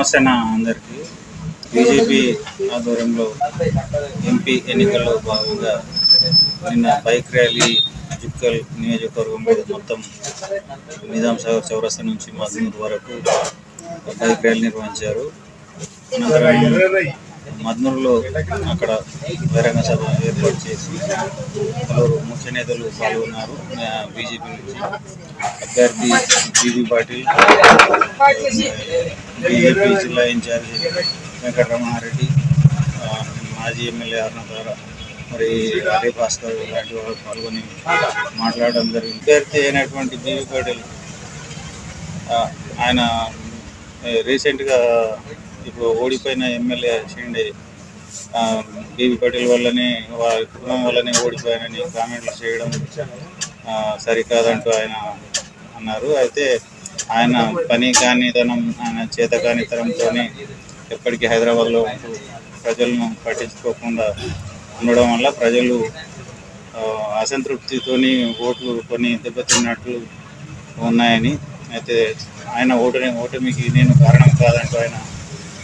నమస్తే అన్న అందరికీ. బీజేపీ ఆధ్వర్యంలో ఎంపీ ఎన్నికల్లో భాగంగా నిన్న బైక్ ర్యాలీ జుక్కల్ నియోజకవర్గంలో మొత్తం నిజాం సాగర్ చౌరస్తా నుంచి మధునూర్ వరకు బైక్ ర్యాలీ నిర్వహించారు. అనంతరం మద్నూరులో అక్కడ బహిరంగ సభ ఏర్పాటు చేసి పలువురు ముఖ్య నేతలు పాల్గొన్నారు. బీజేపీ నుంచి అభ్యర్థి బీబీ పాటిల్ బీజేపీ జిల్లా ఇన్ఛార్జి వెంకటరమణారెడ్డి మాజీ ఎమ్మెల్యే అర్ణతార మరి హరి భాస్కర్ లాంటి వాళ్ళు పాల్గొని మాట్లాడడం జరిగింది. అభ్యర్థి అయినటువంటి బీబీ పాటిల్ ఆయన రీసెంట్గా ఇప్పుడు ఓడిపోయిన ఎమ్మెల్యే షిండే బీబీ పటేల్ వల్లనే వారి కుటుంబం వల్లనే ఓడిపోయానని కామెంట్లు చేయడం సరికాదంటూ ఆయన అన్నారు. అయితే ఆయన పని కానితనం ఆయన చేత కానితనంతోనే ఎప్పటికీ హైదరాబాద్లో ఉంటూ ప్రజలను పట్టించుకోకుండా ఉండడం వల్ల ప్రజలు అసంతృప్తితోని ఓట్లు కొన్ని దెబ్బతిన్నట్లు ఉన్నాయని అయితే ఆయన ఓటమి ఓటమికి నేను కారణం కాదంటూ ఆయన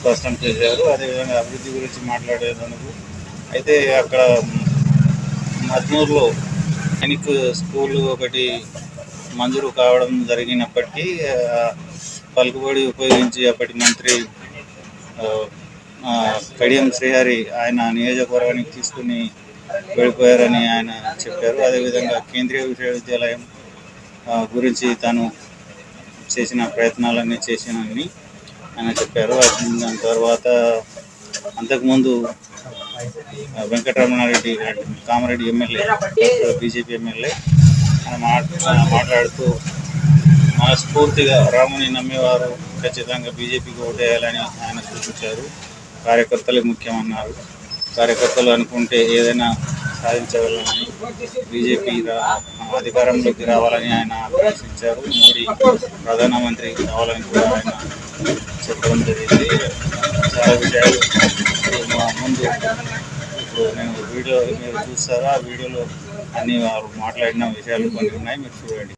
స్పష్టం చేశారు. అదేవిధంగా అభివృద్ధి గురించి మాట్లాడేందుకు అయితే అక్కడ మద్నూరులో సైనిక్ స్కూల్ ఒకటి మంజూరు కావడం జరిగినప్పటికీ పలుకుబడి ఉపయోగించి అప్పటి మంత్రి కడియం శ్రీహరి ఆయన నియోజకవర్గానికి తీసుకుని వెళ్ళిపోయారని ఆయన చెప్పారు. అదేవిధంగా కేంద్రీయ విశ్వవిద్యాలయం గురించి తాను చేసిన ప్రయత్నాలన్నీ చేసినని ఆయన చెప్పారు. దాని తర్వాత అంతకుముందు Venkataramana Reddy Kamareddy MLA BJP MLA ఆయన మాట్- ఆయన మాట్లాడుతూ మనస్ఫూర్తిగా రాముని నమ్మేవారు ఖచ్చితంగా బీజేపీకి ఓటేయాలని ఆయన సూచించారు. కార్యకర్తలే ముఖ్యమన్నారు కార్యకర్తలు అనుకుంటే ఏదైనా సాధించగలమని బీజేపీ అధికారంలోకి రావాలని ఆయన ఆకాంక్షించారు మోడీ ప్రధానమంత్రి కావాలని కూడా ఆయన చెప్పడం జరిగింది చాలా విషయాలు మా ముందు ఇప్పుడు నేను వీడియో మీరు చూస్తారా ఆ వీడియోలో అన్ని వారు మాట్లాడిన విషయాలు కొన్ని ఉన్నాయి మీరు చూడండి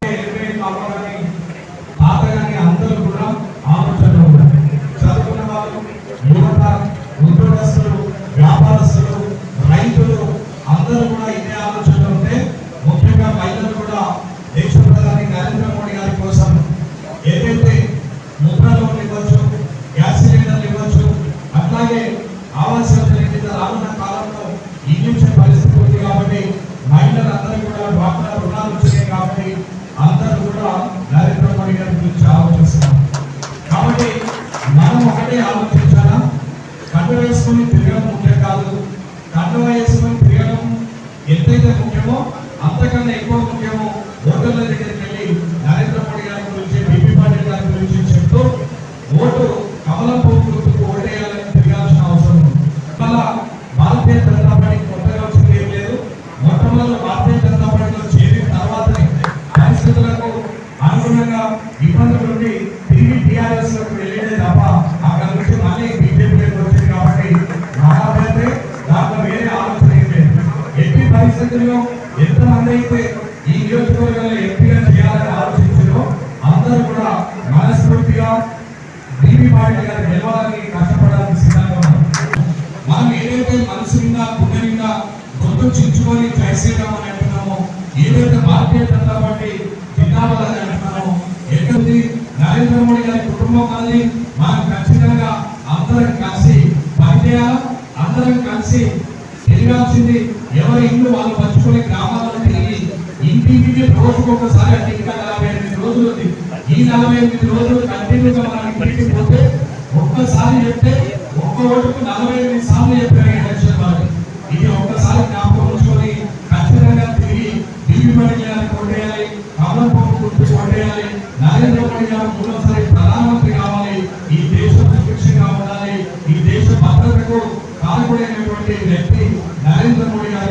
వ్యాపారస్తులు రైతులు అందరూ కూడా ఇదే ఆలోచనలో ఉంటే ముఖ్యంగా మహిళలు కూడా దేశ ప్రధాని నరేంద్ర మోడీ గారి కోసం ఏదైతే ముద్ర మనం ఒకటే ఆలోచించాలా? కట్ట వేసుకొని తిరగడం ముఖ్యం కాదు. కట్ట వేసుకొని తిరగడం ఎంతైతే ముఖ్యమో అంతకన్నా ఎక్కువ ముఖ్యమో ఓటర్ల దగ్గరికి వెళ్ళి నరేంద్ర మోడీ గారి గురించి బీపీ పాటిల్ గారి గురించి చెప్తూ ఓటు కమలం పువ్వు గుర్తుకు ఓటేయాలని తిరగాల్సిన అవసరం మళ్ళా పరిస్థితుల్లో ఎంతమంది అయితే ఈ నియోజకవర్గంలో ఎంపీగా చేయాలని ఆలోచించారో అందరూ కూడా మనస్ఫూర్తిగా బీబీ పాటిల్ గారు గెలవాలని కష్టపడాలని సిద్ధంగా ఉన్నారు. మనం ఏదైతే మనసు నిండా గుండె నిండా గొంతు చించుకొని జై శ్రీరామ్ అని అంటున్నామో ఏదైతే భారతీయ జనతా పార్టీ జిందాబాద్ అని అంటున్నామో ఎక్కడి నరేంద్ర మోడీ గారి కుటుంబం కానీ మనం ఖచ్చితంగా అందరం కలిసి పనిచేయాలి? అందరం కలిసి తిరగాల్సింది గ్రామాలను తిరిగి ఇంటింటికి రోజుకు ఒకసారి అంటే ఇంకా నలభై ఎనిమిది రోజులు ఉంది. ఈ నలభై ఎనిమిది రోజులు కంటిన్యూగా మనం ఇంటికి పోతే ఒక్కసారి చెప్తే ఒక్క ఓటుకు నలభై ఎనిమిది సార్లు చెప్పారు ఎలక్షన్ వాళ్ళు. ఇది ఒక్కసారి జ్ఞాపకం ఉంచుకొని ఖచ్చితంగా తిరిగి టీవీ పని చేయాలి కొట్టేయాలి కమలం పువ్వు గుర్తు కొట్టేయాలి నరేంద్ర మోడీ గారు మూడోసారి ప్రధానమంత్రి కావాలి. ఈ దేశ సుభిక్షంగా ఉండాలి. ఈ దేశ భద్రతకు కారకుడైనటువంటి వ్యక్తి నరేంద్ర మోడీ గారు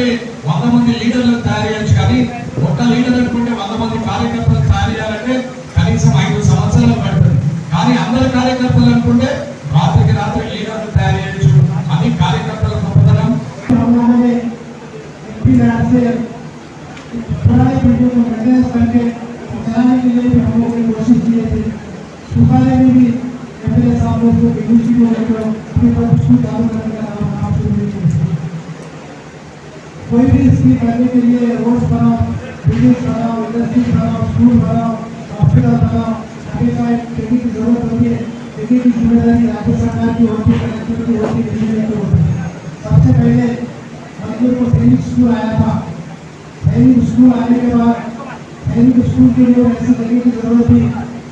కార్యకర్తలు అనుకుంటే వంద మంది లీడర్లను తయారు చేయొచ్చు కానీ ఒక్క లీడర్ అనుకుంటే వంద మంది కార్యకర్తలు తయారు చేయాలంటే కనీసం ఐదు సంవత్సరాలు పడుతుంది కానీ అందరు కార్యకర్తలు అనుకుంటే రాత్రికి రాత్రి లీడర్లు తయారు చేయొచ్చు అది కార్యకర్తల గొప్పతనం ఎంపీ पुराने पीढ़ियों को मेंटेनेंस करके चलाने के लिए भी हम लोगों ने कोशिश की थी सुखाने में भी एमएलए साहब लोग को बेगूसराय को लेकर अपने पर स्कूल चालू करने का कोई भी स्कीम करने के लिए रोड बनाओ बिल्डिंग बनाओ इंडस्ट्री बनाओ स्कूल बनाओ हॉस्पिटल बनाओ आगे का एक देखने की ज़रूरत होती है देखने की ज़िम्मेदारी राज्य सरकार की होती है की होती है की सबसे पहले मंदिर को सैनिक स्कूल आया था। सैनिक स्कूल आने के बाद सैनिक स्कूल के लिए ऐसी जगह की ज़रूरत थी।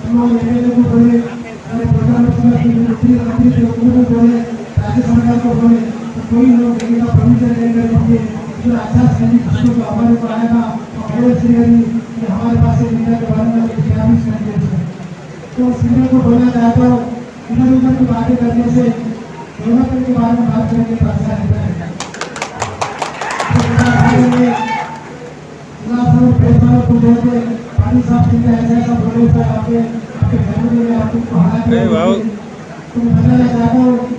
हम लोग एमएलए को बोले प्रधानमंत्री मंत्री उनको बोले, राज्य सरकार को बोले तो कोई लोग जगह का परमिशन नहीं कर दीजिए जो अच्छा सैनिक स्कूल तो हमारे को आएगा और बोले श्रीहरि कि हमारे पास एक इंडिया के बारे में एक ग्रामीण संदेश है तो सीनियर को बोलना चाहता हूँ इधर उधर की बातें करने से डेवलपमेंट के बारे में बात करने का अच्छा रहता है पानी साफ़ करके ऐसा आपके आपके फैमिली में आपको हालात तो मैं बताना चाहता हूँ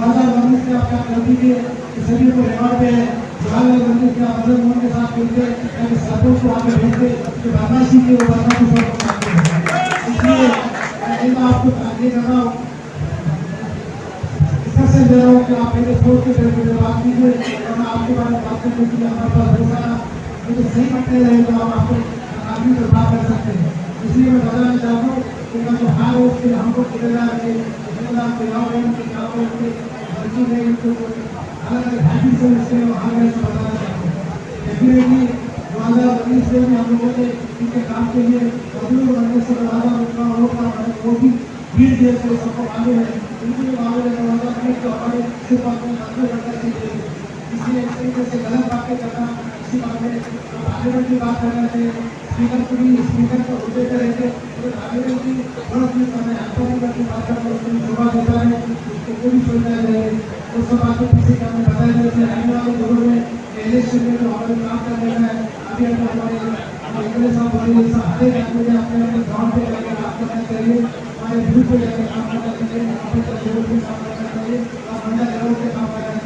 आपने कहा दो हज़ार उन्नीस में आपका दीजिए कि सभी को रिकॉर्ड पे दो हज़ार उन्नीस आप मदन के साथ ताकि सरपंच को आगे भेजते कि की वो बदमाशी को करते इसलिए मैं आपको आगे कर रहा हूँ। इससे दे रहा हूँ कि आप मेरे सोच के मेरे मुझे बात कीजिए। और मैं आपके बारे में बात करने के लिए हमारे पास सारा मुझे सही पट्टे रहे तो हम आपको आदमी पर बात कर सकते हैं। इसलिए मैं बताना चाहता हूँ कि मैं जो हार उसके लिए हमको जिम्मेदार है जिम्मेदार चुनाव है उनके क्या उनके मर्जी है उनको अलग अलग घाटी से उसके हार है इसको बताना चाहता हूँ डेफिनेटली दो हजार उन्नीस में भी हम लोगों ने इसी तरीके से गलत बातें करना बात की बात करना चाहिए। स्पीकर को भी, स्पीकर को होते की थोड़ा सी समय बात करना देता है, उसको वो सब किसी काम में बताया जाए आने वाले में तो हमारे काम कर हैं। अभी हमारे साहब, हमारे आदमी तो अपने गाँव जाकर काम करना चाहिए। हमारे जाकर काम करना चाहिए। तो करना चाहिए। और काम करना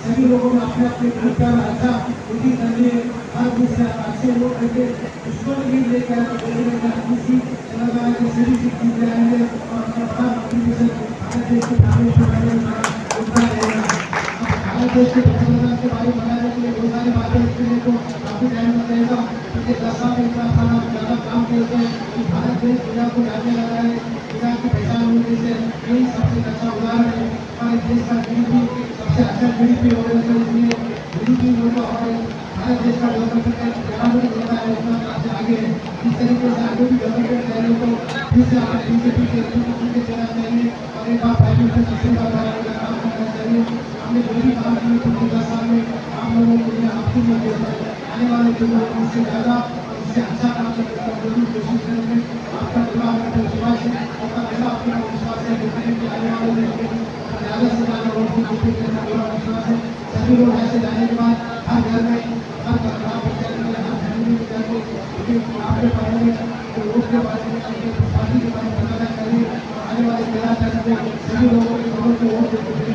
सभी लोगों ने अपने अपने ग्रुप का अच्छा मीटिंग करनी हर से अच्छे लोग रहते उसको भी लेकर तो बोलेंगे कि सभी जीत जाएँगे और अपना बड़ा कंट्रीब्यूशन भारत देश के नागरिक के बारे में उतना रहेगा भारत देश के प्रधानमंत्री के बारे में बताने के लिए बहुत सारी बातें इसके लिए तो काफ़ी टाइम लगेगा क्योंकि दस साल में इतना सारा ज़्यादा काम किए हैं कि भारत देश दुनिया को जानने लगा है। दुनिया की पहचान होने से यही सबसे अच्छा उदाहरण है। हमारे देश का जीडीपी होने से इसलिए जीडीपी जो तो हमारे भारत देश का डेवलपमेंट है ग्रामीण होता है उतना सबसे आगे है इस तरीके से आगे भी डेवलपमेंट चाहिए तो फिर से हमें बीजेपी के के चलना चाहिए और एक बार प्राइम मिनिस्टर दूसरी बार काम करना चाहिए हमने जो भी काम किए पिछले दस साल में आप लोगों के लिए आपके लिए आने वाले दिनों में इससे ज़्यादा और इससे अच्छा काम करने का ज़रूर कोशिश करेंगे आपका पूरा पर विश्वास है आपका पूरा अपना विश्वास है आने वाले दिनों में ज़्यादा से ज़्यादा वोट की हुआ है। सभी लोग यहाँ से जाने के बाद हर घर में हर परिवार बच्चा के हर फैमिली आपके बारे में रोड के बारे में आपके पार्टी के बारे में बताना आने वाले तेरह तारीख को सभी लोगों को वोट देते